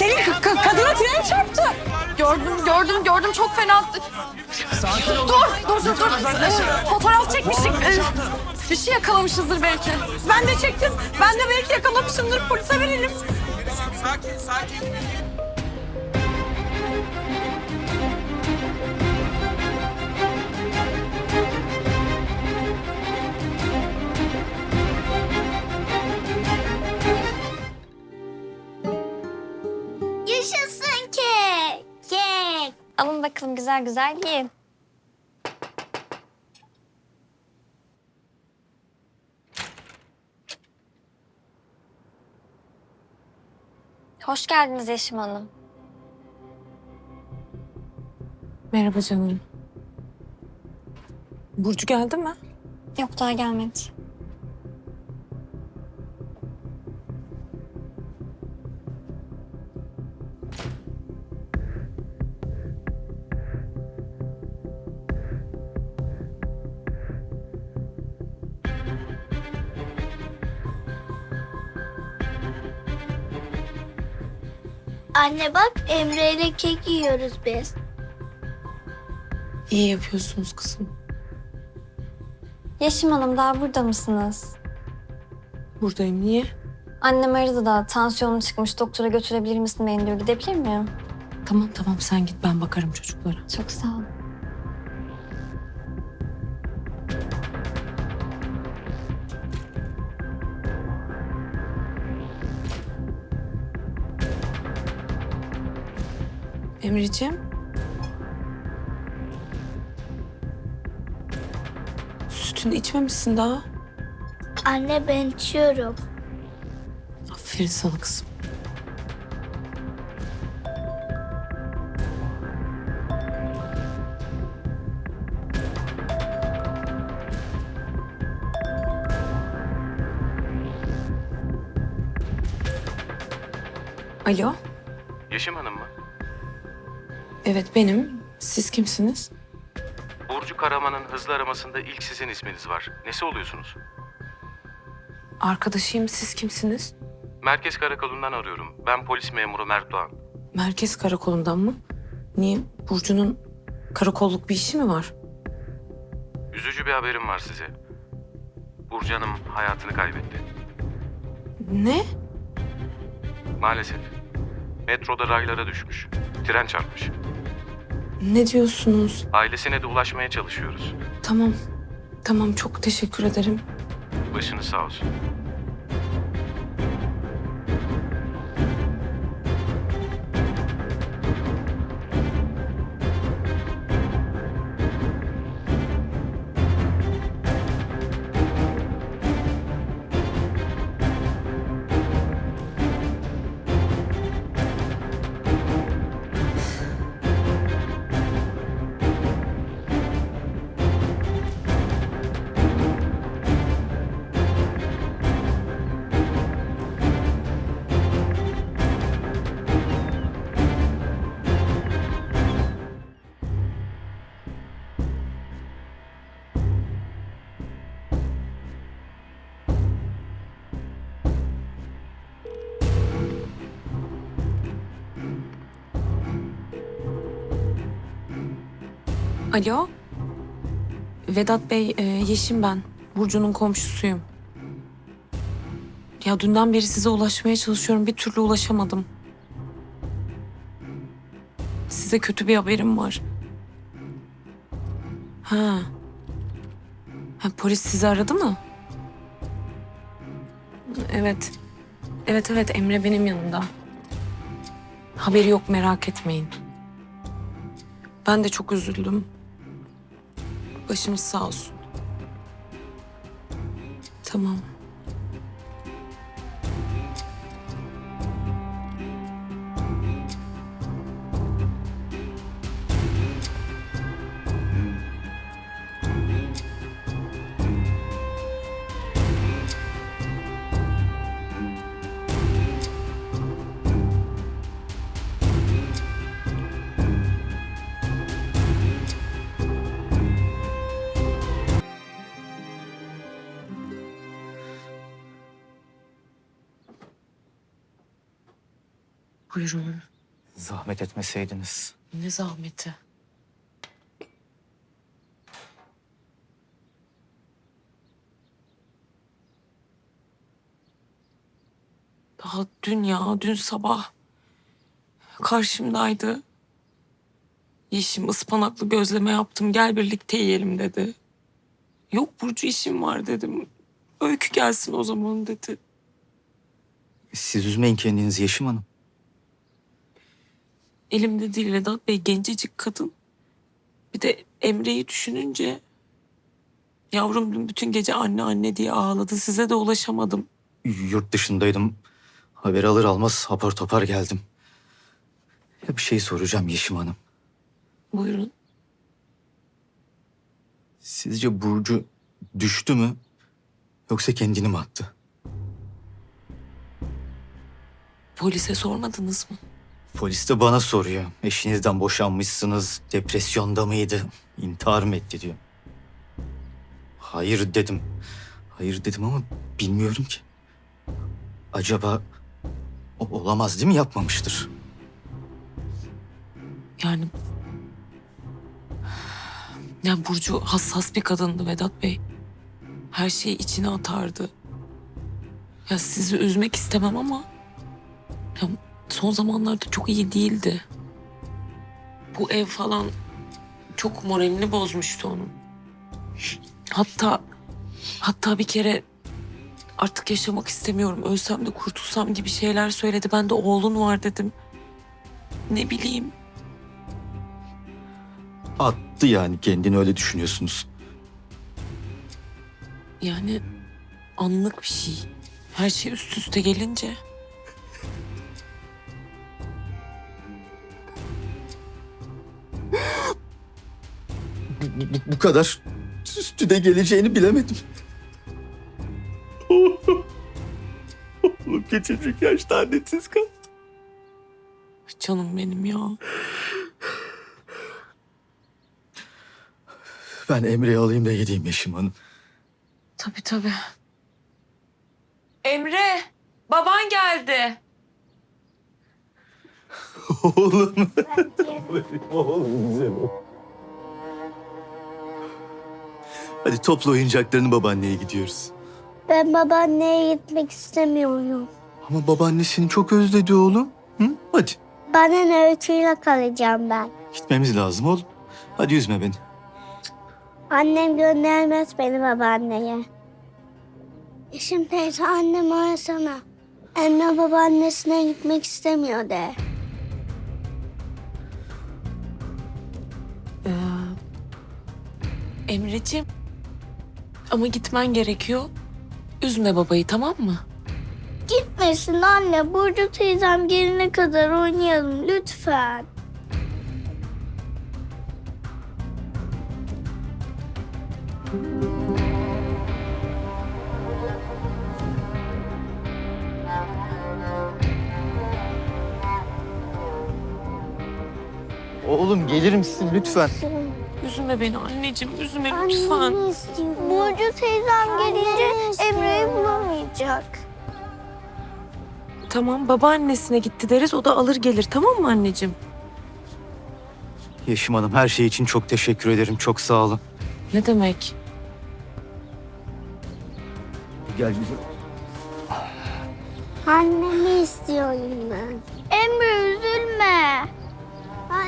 Selin ka- ka- kadına tren çarptı. Gördüm, gördüm, gördüm. Çok fena. Dur, dur, dur, dur. Ee, fotoğraf çekmiştik. Ee, fişi yakalamışızdır belki. Ben de çektim. Ben de belki yakalamışımdır. Polise verelim. Sakin sakin. Bakalım güzel güzel yiyin. Hoş geldiniz Yeşim Hanım. Merhaba canım. Burcu geldi mi? Yok daha gelmedi. Anne bak Emre ile kek yiyoruz biz. İyi yapıyorsunuz kızım. Yeşim Hanım daha burada mısınız? Buradayım. Niye? Annem aradı da tansiyonum çıkmış doktora götürebilir misin beni diyor. Gidebilir miyim? Tamam tamam sen git ben bakarım çocuklara. Çok sağ ol. Emreciğim. Sütünü içmemişsin daha. Anne ben içiyorum. Aferin sana kızım. Alo. Yeşim Hanım mı? Evet benim. Siz kimsiniz? Burcu Karaman'ın hızlı aramasında ilk sizin isminiz var. Nesi oluyorsunuz? Arkadaşıyım. Siz kimsiniz? Merkez Karakolu'ndan arıyorum. Ben polis memuru Mert Doğan. Merkez karakolundan mı? Niye? Burcu'nun karakolluk bir işi mi var? Üzücü bir haberim var size. Burcu Hanım hayatını kaybetti. Ne? Maalesef. Metroda raylara düşmüş. Tren çarpmış. Ne diyorsunuz? Ailesine de ulaşmaya çalışıyoruz. Tamam. Tamam çok teşekkür ederim. Başınız sağ olsun. Alo. Vedat Bey, e, Yeşim ben. Burcu'nun komşusuyum. Ya dünden beri size ulaşmaya çalışıyorum. Bir türlü ulaşamadım. Size kötü bir haberim var. Ha. Ha polis sizi aradı mı? Evet. Evet evet Emre benim yanımda. Haberi yok merak etmeyin. Ben de çok üzüldüm. Başımız sağ olsun. Tamam. Buyurun. Zahmet etmeseydiniz. Ne zahmeti. Daha dün ya, dün sabah karşımdaydı. Yeşim ıspanaklı gözleme yaptım, gel birlikte yiyelim dedi. Yok Burcu işim var dedim. Öykü gelsin o zaman dedi. Siz üzmeyin kendinizi Yeşim Hanım. Elimde değil Vedat Bey gencecik kadın. Bir de Emre'yi düşününce yavrum dün bütün gece anne anne diye ağladı. Size de ulaşamadım. Yurt dışındaydım. Haber alır almaz apar topar geldim. Ya bir şey soracağım Yeşim Hanım. Buyurun. Sizce Burcu düştü mü? Yoksa kendini mi attı? Polise sormadınız mı? Polis de bana soruyor. Eşinizden boşanmışsınız. Depresyonda mıydı? İntihar mı etti diyor. Hayır dedim. Hayır dedim ama bilmiyorum ki. Acaba o olamaz değil mi yapmamıştır? Yani... Ya Burcu hassas bir kadındı Vedat Bey. Her şeyi içine atardı. Ya sizi üzmek istemem ama... Ya son zamanlarda çok iyi değildi. Bu ev falan çok moralini bozmuştu onun. Hatta hatta bir kere artık yaşamak istemiyorum. Ölsem de kurtulsam gibi şeyler söyledi. Ben de oğlun var dedim. Ne bileyim. Attı yani kendini öyle düşünüyorsunuz. Yani anlık bir şey. Her şey üst üste gelince. Bu, bu- kadar üstüne geleceğini bilemedim. Oğlum küçücük yaşta annesiz kaldı. Canım benim ya. Ben Emre'yi alayım da gideyim Yeşim Hanım. Tabii tabii. Emre, baban geldi. Oğlum. Oğlum güzel Hadi topla oyuncaklarını babaanneye gidiyoruz. Ben babaanneye gitmek istemiyorum. Ama babaannesini çok özledi oğlum. Hı? Hadi Bana ne öyküyle kalacağım ben. gitmemiz lazım oğlum. Hadi üzme beni. Annem göndermez beni babaanneye. Eşim teyze annem arasana. Emre babaannesine gitmek istemiyor de. Ee, Emreciğim. Ama gitmen gerekiyor. Üzme babayı tamam mı? Gitmesin anne. Burcu teyzem gelene kadar oynayalım lütfen. Oğlum gelir misin lütfen? Üzme beni anneciğim, üzme lütfen. Annemi istiyorum. Burcu teyzem gelince Emre'yi bulamayacak. Tamam, babaannesine gitti deriz, o da alır gelir tamam mı anneciğim? Yeşim Hanım her şey için çok teşekkür ederim. Çok sağ olun. Ne demek? Gel güzel. Annemi istiyorum ben. Emre üzülme.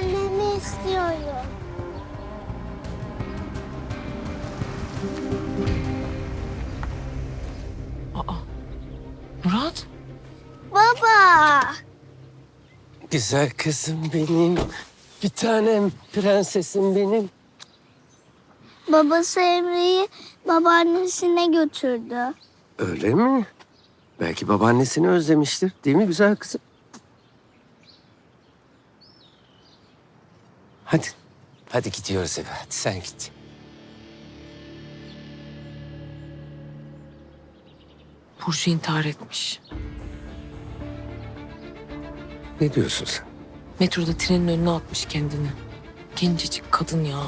Annemi istiyorum. Aa, Murat? Baba. Güzel kızım benim. Bir tanem prensesim benim. Babası Emre'yi babaannesine götürdü. Öyle mi? Belki babaannesini özlemiştir. Değil mi güzel kızım? Hadi. Hadi gidiyoruz eve. Hadi sen git. Burcu intihar etmiş. Ne diyorsun sen? Metroda trenin önüne atmış kendini. Gencecik kadın ya.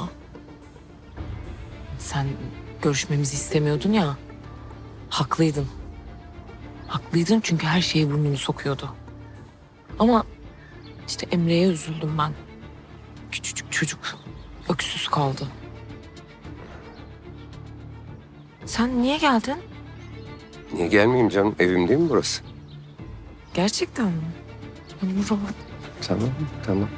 Sen görüşmemizi istemiyordun ya. Haklıydın. Haklıydın çünkü her şeye burnunu sokuyordu. Ama İşte Emre'ye üzüldüm ben. Çocuk öksüz kaldı. Sen niye geldin? Niye gelmeyeyim canım? Evim değil mi burası? Gerçekten mi? Tamam, tamam.